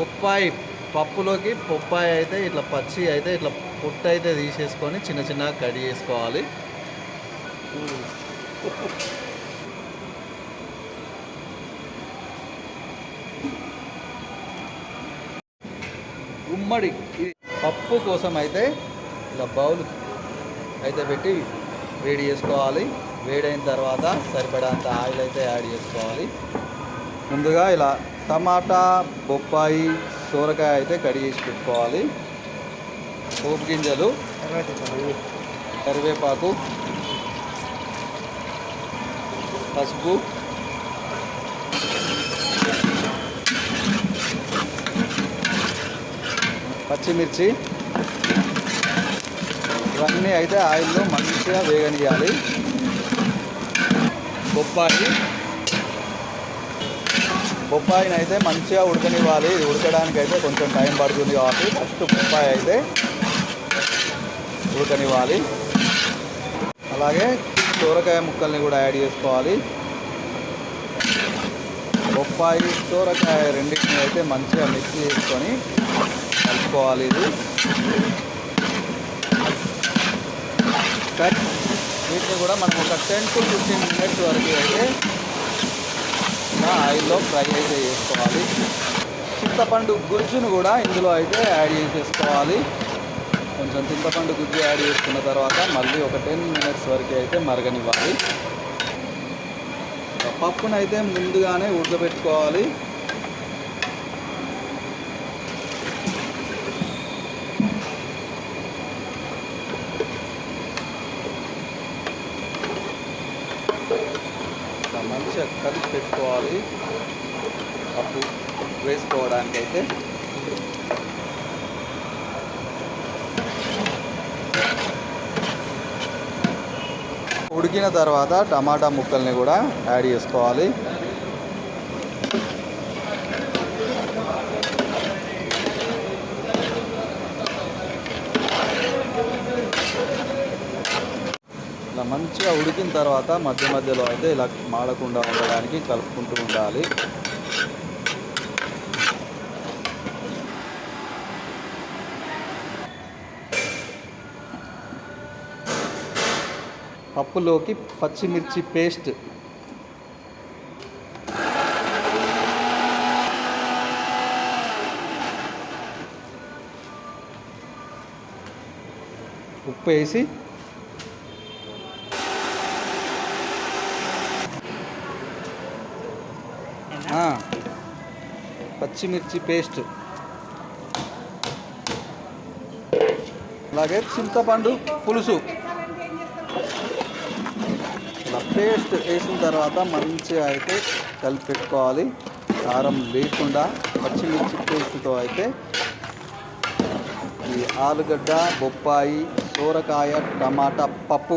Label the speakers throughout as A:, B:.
A: పొప్పాయి పప్పులోకి పొప్పాయి అయితే ఇట్లా పచ్చి అయితే ఇట్లా పొట్టు అయితే తీసేసుకొని చిన్న చిన్నగా కట్ చేసుకోవాలి. గుమ్మడి పప్పు కోసం అయితే ఇలా బౌల్ అయితే పెట్టి వేడి చేసుకోవాలి. వేడైన తర్వాత సరిపడంత ఆయిల్ అయితే యాడ్ చేసుకోవాలి. ముందుగా ఇలా టమాటా బొప్పాయి సోరకాయ అయితే కడిగేసి పెట్టుకోవాలి. పోపు గింజలు కరివేపాకు పసుపు. పచ్చిమిర్చి. ఇవన్నీ అయితే ఆయిల్లో మంచిగా వేగనియాలి బొప్పాయి. బొప్పాయిని అయితే మంచిగా ఉడకనివ్వాలి. ఇది ఉడకడానికి అయితే కొంచెం టైం పడుతుంది కాబట్టి ఫస్ట్ బొప్పాయి అయితే ఉడకనివ్వాలి. అలాగే సోరకాయ ముక్కల్ని కూడా యాడ్ చేసుకోవాలి. బొప్పాయి సోరకాయ రెండింటిని అయితే మంచిగా మిక్స్ చేసుకొని కలుపుకోవాలి ఇది. కట్ వీటిని కూడా మనం ఒక టెన్ టు ఫిఫ్టీన్ మినిట్స్ వరకు అయితే ఆయిల్లో ఫ్రై అయితే చేసుకోవాలి. చింతపండు గుజ్జును కూడా ఇందులో అయితే యాడ్ చేసేసుకోవాలి. కొంచెం చింతపండు గుజ్జు యాడ్ చేసుకున్న తర్వాత మళ్ళీ ఒక టెన్ మినిట్స్ వరకు అయితే మరగనివ్వాలి. పప్పునైతే ముందుగానే ఉడకబెట్టుకోవాలి ఇట్లా మంచిగా కలిపి పెట్టుకోవాలి. అప్పు వేసుకోవడానికి అయితే ఉడికిన తర్వాత టమాటా ముక్కల్ని కూడా యాడ్ చేసుకోవాలి. మంచిగా ఉడికిన తర్వాత మధ్య మధ్యలో అయితే ఇలా మాడకుండా ఉండడానికి కలుపుకుంటూ ఉండాలి. పప్పులోకి పచ్చిమిర్చి పేస్ట్. ఉప్పు వేసి పచ్చిమిర్చి పేస్ట్. అలాగే చింతపండు పులుసు. ఇలా పేస్ట్ వేసిన తర్వాత మంచిగా అయితే కలిపెట్టుకోవాలి. కారం లేకుండా పచ్చిమిర్చి పేస్ట్తో అయితే ఈ ఆలుగడ్డ బొప్పాయి సోరకాయ టమాటా పప్పు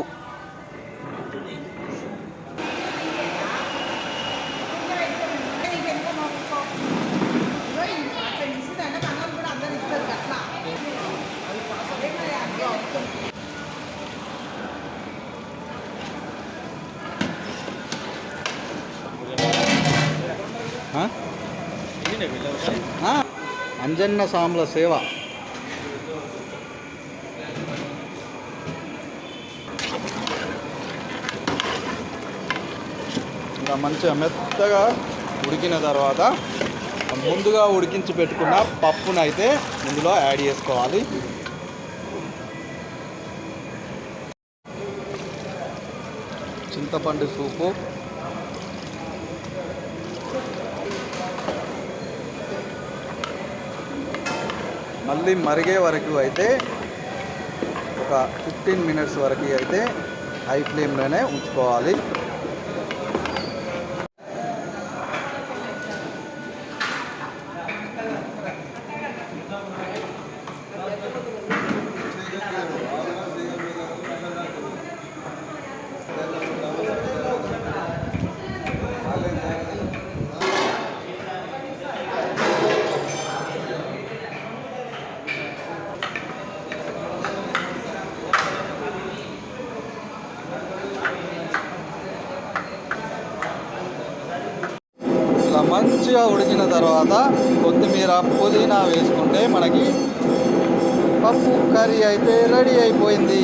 A: అంజన్న సాముల సేవ. ఇంకా మంచిగా మెత్తగా ఉడికిన తర్వాత ముందుగా ఉడికించి పెట్టుకున్న పప్పును అయితే ఇందులో యాడ్ చేసుకోవాలి. చింతపండు సూపు. మళ్ళీ మరిగే వరకు అయితే ఒక ఫిఫ్టీన్ మినిట్స్ వరకు అయితే హై ఫ్లేమ్లోనే ఉంచుకోవాలి. మంచిగా ఉడికిన తర్వాత కొత్తిమీర పుదీనా వేసుకుంటే మనకి పప్పు కర్రీ అయితే రెడీ అయిపోయింది.